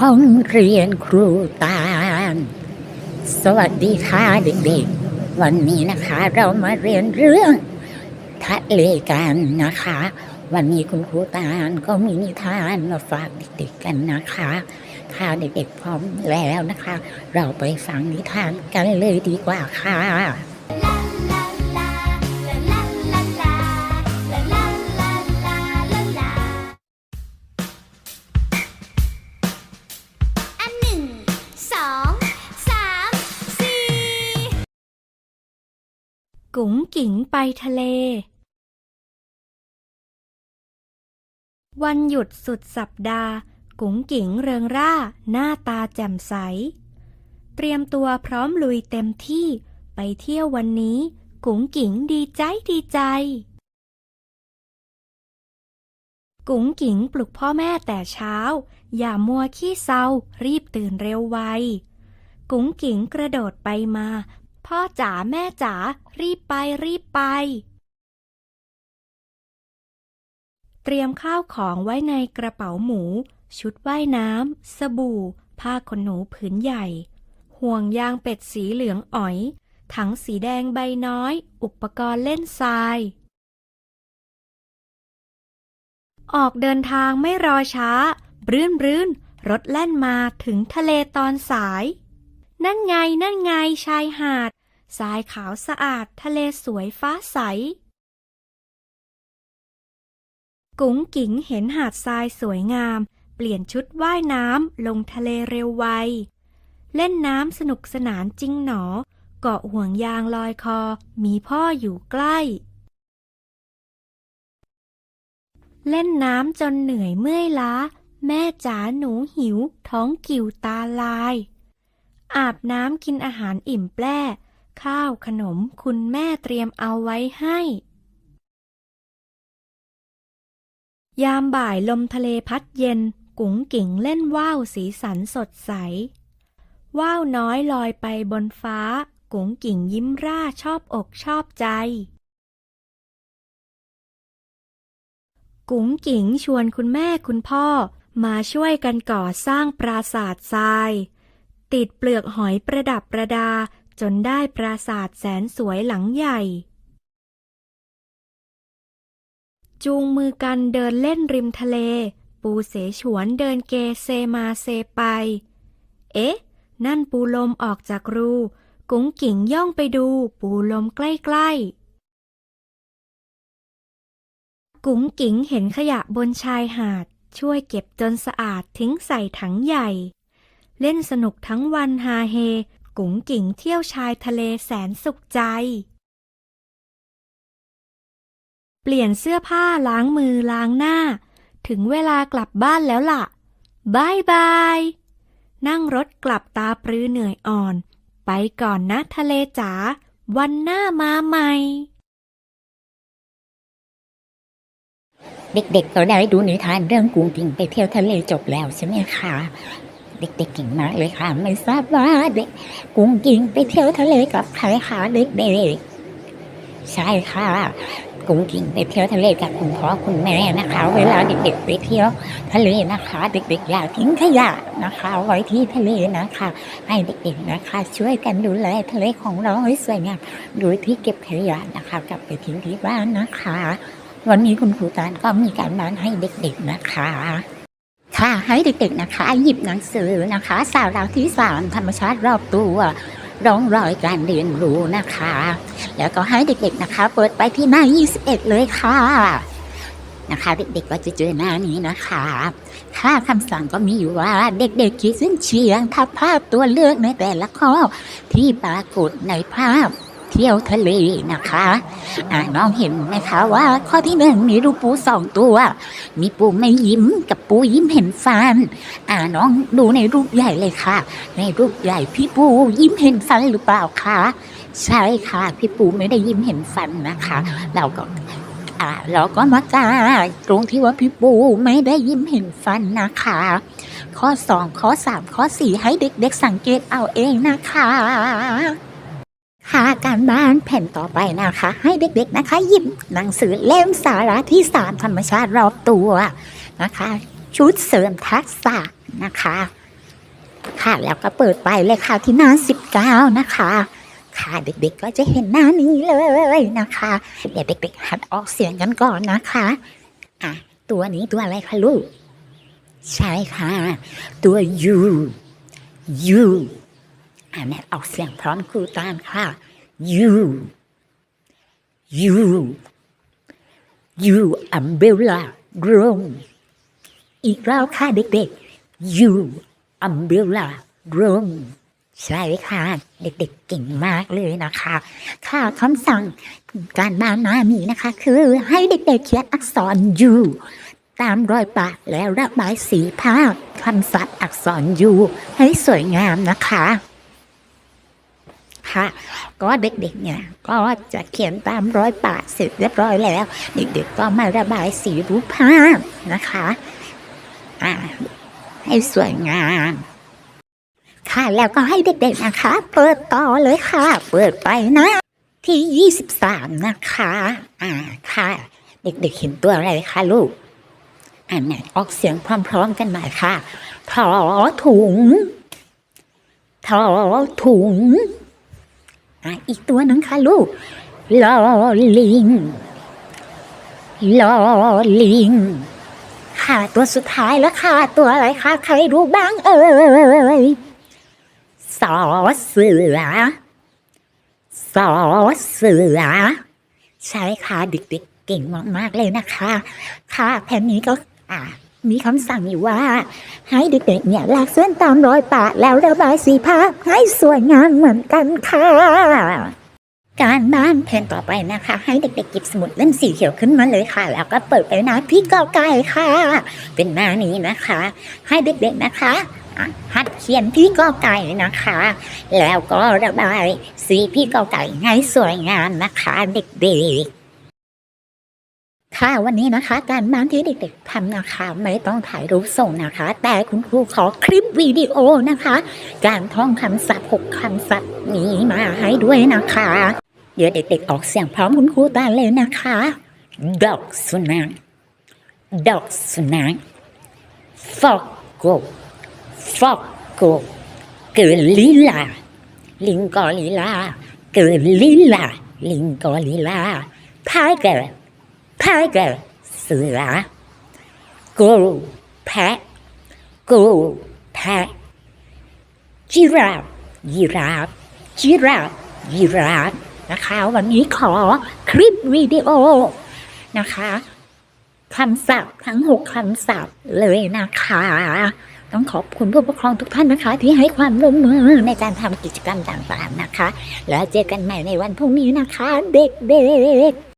ห้องเรียนครูตาล สวัสดีค่ะเด็กๆ วันนี้นะคะเรามาเรียนเรื่องทะเลกันนะคะ วันนี้คุณครูตาลก็มีนิทานมาฝากเด็กๆกันนะคะค่ะเด็กๆพร้อมแล้วนะคะ เราไปฟังนิทานกันเลยดีกว่าค่ะ กุ๋งกิ๋งไปทะเล วันหยุดสุดสัปดาห์ กุ๋งกิ๋งเริงร่า หน้าตาแจ่มใส เตรียมตัวพร้อมลุยเต็มที่ไปเที่ยววันนี้ กุ๋งกิ๋งดีใจดีใจ กุ๋งกิ๋งปลุกพ่อแม่แต่เช้า อย่ามัวขี้เศร้ารีบตื่นเร็วไว กุ๋งกิ๋งกระโดดไปมา พ่อจ๋าแม่จ๋ารีบไปรีบไป เตรียมข้าวของไว้ในกระเป๋าหมู ชุดว่ายน้ำสบู่ ผ้าขนหนูผืนใหญ่ ห่วงยางเป็ดสีเหลืองอ๋อย ถังสีแดงใบน้อย อุปกรณ์เล่นทราย ออกเดินทางไม่รอช้า บรื่นบรื่นรถแล่นมาถึงทะเลตอนสาย นั่นไงนั่นไงชายหาด ทรายขาวสะอาดทะเลสวยฟ้าใส กุ๋งกิ๋งเห็นหาดทรายสวยงาม เปลี่ยนชุดว่ายน้ำลงทะเลเร็วไว เล่นน้ำสนุกสนานจริงหนอ เกาะห่วงยางลอยคอ มีพ่ออยู่ใกล้ เล่นน้ำจนเหนื่อยเมื่อยล้า แม่จ๋าหนูหิว ท้องกิ่วตาลาย อาบน้ำกินอาหารอิ่มแปร่ข้าวขนมคุณแม่เตรียมเอาไว้ให้ ยามบ่ายลมทะเลพัดเย็น กุ๋งกิ่งเล่นว่าวสีสันสดใส ว่าวน้อยลอยไปบนฟ้า กุ๋งกิ่งยิ้มร่าชอบอกชอบใจ กุ๋งกิ่งชวนคุณแม่คุณพ่อมาช่วยกันก่อสร้างปราสาททราย ติดเปลือกหอยประดับประดา จนได้ปราสาทแสนสวยหลังใหญ่ จูงมือกันเดินเล่นริมทะเล ปูเสฉวนเดินเกเซมาเซไป เอ๊ะ นั่นปูลมออกจากรู กุ๋งกิ่งย่องไปดูปูลมใกล้ๆกุ๋งกิ่งเห็นขยะบนชายหาด ช่วยเก็บจนสะอาดทิ้งใส่ถังใหญ่ เล่นสนุกทั้งวันฮาเฮ กุ๋งกิ่งเที่ยวชายทะเลแสนสุขใจ เปลี่ยนเสื้อผ้าล้างมือล้างหน้า ถึงเวลากลับบ้านแล้วล่ะบายบาย นั่งรถกลับตาปรือเหนื่อยอ่อน ไปก่อนนะทะเลจ๋า วันหน้ามาใหม่ เด็กๆก็ได้ดูนิทานเรื่องกุ้งกิ่งไปเที่ยวทะเลจบแล้วใช่ไหมคะ เด็กๆเก่งมากเลยค่ะ ไม่ทราบว่าเด็กกุ้งกิงไปเที่ยวทะเลกับใครคะเด็กๆใช่ค่ะกุ้งกิงไปเที่ยวทะเลกับคุณพ่อคุณแม่นะคะ เวลาเด็กๆไปเที่ยวทะเลนะคะ เด็กๆอย่าทิ้งขยะนะคะ ไว้ที่ทะเลนะคะ ให้เด็กๆนะคะ ช่วยกันดูแลทะเลของเราให้สวยงามโดยที่เก็บขยะนะคะ กลับไปทิ้งที่บ้านนะคะ วันนี้คุณครูตานก็มีการบ้านให้เด็กๆนะคะ ค่ะให้เด็กๆนะคะหยิบหนังสือนะคะ สาระที่สามธรรมชาติรอบตัวร่องรอยการเรียนรู้นะคะ แล้วก็ให้เด็กๆนะคะ เปิดไปที่หน้า 21 เลยค่ะนะคะ เด็กๆก็จะเจอหน้านี้นะคะค่าคำสั่งก็มีอยู่ว่าเด็กๆขีดเส้นเชียงทับภาพตัวเลือกในแต่ละข้อที่ปรากฏในภาพ เที่ยวทะเลนะคะอ่าน้องเห็นไหมคะว่า ข้อที่หนึ่งมีรูปปูสองตัว มีปูไม่ยิ้มกับปูยิ้มเห็นฟันอ่าน้องดูในรูปใหญ่เลยค่ะ ในรูปใหญ่พี่ปูยิ้มเห็นฟันหรือเปล่าคะใช่ค่ะ พี่ปูไม่ได้ยิ้มเห็นฟันนะคะ เราก็เราก็มากาตรงที่ว่าพี่ปูไม่ได้ยิ้มเห็นฟันนะคะ ข้อสองข้อสามข้อสี่ให้เด็กๆสังเกตเอาเองนะคะ บ้านแผ่นต่อไปนะคะ ให้เด็กๆนะคะ หยิบหนังสือเล่มสาระที่สามธรรมชาติรอบตัวนะคะ ชุดเสริมทักษะนะคะ ค่ะแล้วก็เปิดไปเลยค่ะที่หน้าสิบเก้านะคะค่ะเด็กๆก็จะเห็นหน้านี้เลยนะคะ เดี๋ยวเด็กๆหัดออกเสียงกันก่อนนะคะอะตัวนี้ตัวอะไรคะลูกใช่ค่ะ ตัว U U อะแม่ออกเสียงพร้อมครูตามค่ะ U U U umbrella room อีกรอบค่ะเด็กๆ U umbrella room ใช่ค่ะ เด็กๆเก่งมากเลยนะคะ ค่ะคำสั่งการบ้านหน้านี้นะคะ คือให้เด็กๆเขียนอักษร U ตามรอยปะแล้วระบายสีภาพคำศัพท์อักษร U ให้สวยงามนะคะ ค่ะก็เด็กๆเนี่ยก็จะเขียนตามร้อยปะเสร็จเรียบร้อยแล้ว เด็กๆก็มาระบายสีรูปภาพนะคะให้สวยงามค่ะแล้วก็ให้เด็กๆนะคะ เปิดต่อเลยค่ะ เปิดไปนะ ที่ 23 นะคะ อ่าค่ะ เด็กๆเห็นตัวอะไรคะลูกอ่านออกเสียงพร้อมๆกันหน่อยค่ะถอถุงถอถุง อีกตัวหนึ่งค่ะลูกลอลิงลอลิงค่ะตัวสุดท้ายแล้วค่ะ ตัวอะไรคะใครรู้บ้างเอ่ยสอเสือสอเสือใช่ค่ะเด็กๆเก่งมากๆเลยนะคะ ค่ะแผ่นนี้ก็อ่า มีคำสั่งอยู่ว่า ให้เด็กๆเนี่ยลากเส้นตามรอยปะแล้วระบายสีภาพให้สวยงามเหมือนกันค่ะ การบ้านแผนต่อไปนะคะ ให้เด็กๆหยิบสมุดเล่มสีเขียวขึ้นมาเลยค่ะ แล้วก็เปิดไปหนะพี่กอไก่ค่ะ เป็นหน้านี้นะคะ ให้เด็กๆนะคะหัดเขียนพี่กอไก่นะคะ แล้วก็ระบายสีพี่กอไก่ให้สวยงามนะคะ เด็กๆ ค่ะวันนี้นะคะ การบ้านที่เด็กๆทำนะคะ ไม่ต้องถ่ายรูปส่งนะคะ แต่คุณครูขอคลิปวิดีโอนะคะ การท่องคำศัพท์หกคำศัพท์นี้มาให้ด้วยนะคะ เดี๋ยวเด็กๆออกเสียงพร้อมคุณครูตาเลยนะคะดอกสุนัขดอกสุนัขฟอกโกฟอกโกเกิดลีลาลิงกอลีลาเกิดลีลาลิงกอลีลาพายเกิ พายเกิดเสือกูแพะกูแพะจิราฟยีราฟจิราฟยีราฟนะคะ วันนี้ขอคลิปวิดีโอนะคะคำศัพท์ทั้งหกคำศัพท์เลยนะคะ ต้องขอบคุณผู้ปกครองทุกท่านนะคะ ที่ให้ความร่วมมือในการทำกิจกรรมต่างๆนะคะ แล้วเจอกันใหม่ในวันพรุ่งนี้นะคะ เด็กๆ